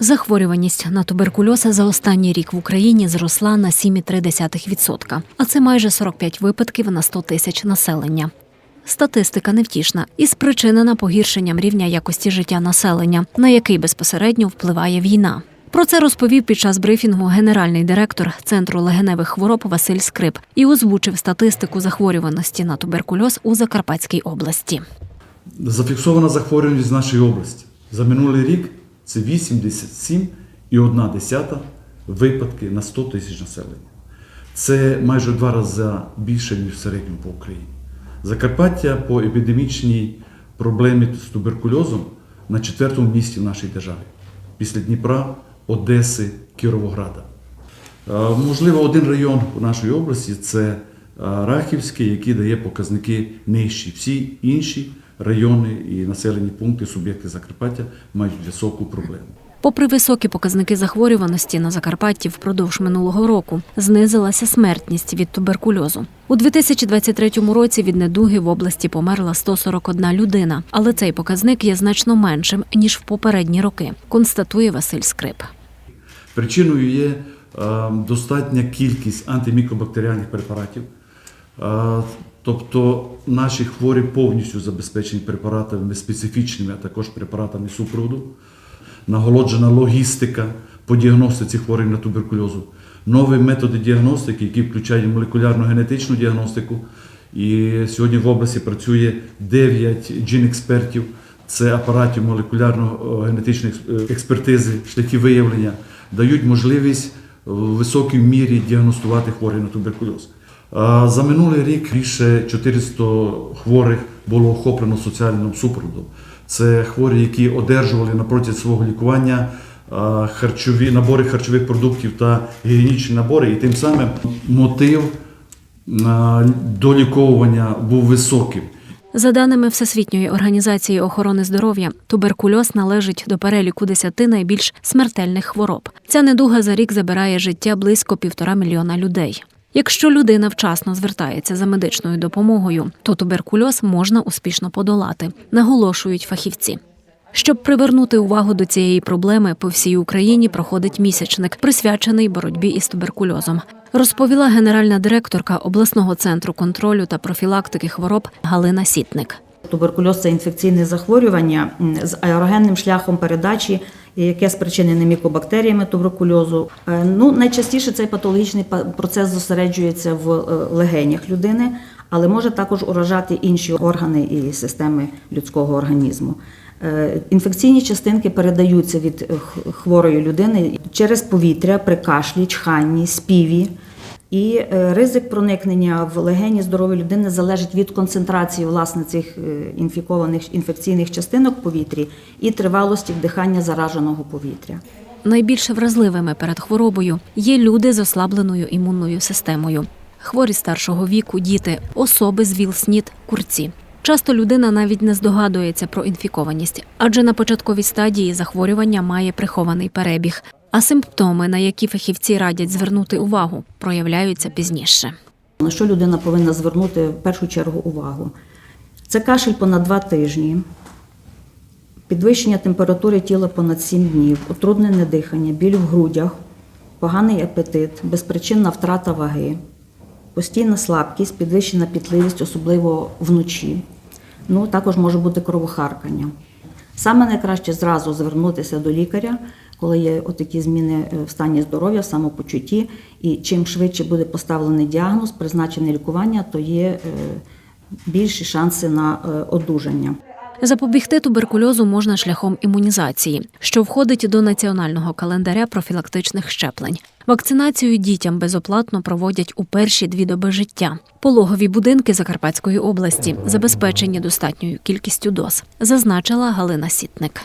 Захворюваність на туберкульоз за останній рік в Україні зросла на 7,3%, а це майже 45 випадків на 100 тисяч населення. Статистика невтішна і спричинена погіршенням рівня якості життя населення, на який безпосередньо впливає війна. Про це розповів під час брифінгу генеральний директор Центру легеневих хвороб Василь Скрип і озвучив статистику захворюваності на туберкульоз у Закарпатській області. Зафіксована захворюваність в нашій області. За минулий рік це 87,1 випадки на 100 тисяч населення. Це майже два рази більше, ніж в середньому по Україні. Закарпаття по епідемічній проблемі з туберкульозом на четвертому місці в нашій державі. Після Дніпра, Одеси, Кіровограда. Е, Можливо, один район у нашій області це е, Рахівський, який дає показники нижчі. Всі інші райони і населені пункти, суб'єкти Закарпаття мають високу проблему. Попри високі показники захворюваності на Закарпатті впродовж минулого року, знизилася смертність від туберкульозу. У 2023 році від недуги в області померла 141 людина, але цей показник є значно меншим ніж в попередні роки, констатує Василь Скрип. Причиною є е, достатня кількість антимікробактеріальних препаратів. Е, Тобто наші хворі повністю забезпечені препаратами специфічними, а також препаратами супроводу, наголоджена логістика по діагностиці хворих на туберкульозу, нові методи діагностики, які включають молекулярну генетичну діагностику. І сьогодні в області працює 9 джін-експертів. Це апаратів молекулярно-генетичної експертизи, шляхи виявлення, дають можливість в високій мірі діагностувати хворих на туберкульоз. За минулий рік більше 400 хворих було охоплено соціальним супроводом. Це хворі, які одержували на протязі свого лікування харчові набори харчових продуктів та гігієнічні набори, і тим самим мотив доліковування був високим. За даними Всесвітньої організації охорони здоров'я, туберкульоз належить до переліку десяти найбільш смертельних хвороб. Ця недуга за рік забирає життя близько півтора мільйона людей. Якщо людина вчасно звертається за медичною допомогою, то туберкульоз можна успішно подолати, наголошують фахівці. Щоб привернути увагу до цієї проблеми, по всій Україні проходить місячник, присвячений боротьбі із туберкульозом, розповіла генеральна директорка обласного центру контролю та профілактики хвороб Галина Сітник. Туберкульоз це інфекційне захворювання з аерогенним шляхом передачі, яке спричинене мікобактеріями туберкульозу. Е, Ну, найчастіше цей патологічний процес зосереджується в е, легенях людини, але може також уражати інші органи і системи людського організму. Е, Інфекційні частинки передаються від хворої людини через повітря при кашлі, чханні, співі. І е, ризик проникнення в легені здорової людини залежить від концентрації власне цих е, інфікованих інфекційних частинок в повітрі і тривалості вдихання зараженого повітря. Найбільш вразливими перед хворобою є люди з ослабленою імунною системою, хворі старшого віку, діти, особи з ВІЛ-СНІД, курці. Часто людина навіть не здогадується про інфікованість, адже на початковій стадії захворювання має прихований перебіг, а симптоми, на які фахівці радять звернути увагу, проявляються пізніше. На що людина повинна звернути в першу чергу увагу? Це кашель понад два тижні, підвищення температури тіла понад 7 днів, утруднене дихання, біль в грудях, поганий апетит, безпричинна втрата ваги, постійна слабкість, підвищена пітливість, особливо вночі. Ну, також може бути кровохаркання. Саме найкраще зразу звернутися до лікаря, коли є отакі зміни е, в стані здоров'я, самопочутті, і чим швидше буде поставлений діагноз, призначене лікування, то є е, більші шанси на е, одужання. Запобігти туберкульозу можна шляхом імунізації, що входить до національного календаря профілактичних щеплень. Вакцинацію дітям безоплатно проводять у перші дві доби життя. Пологові будинки Закарпатської області забезпечені достатньою кількістю доз, зазначила Галина Сітник.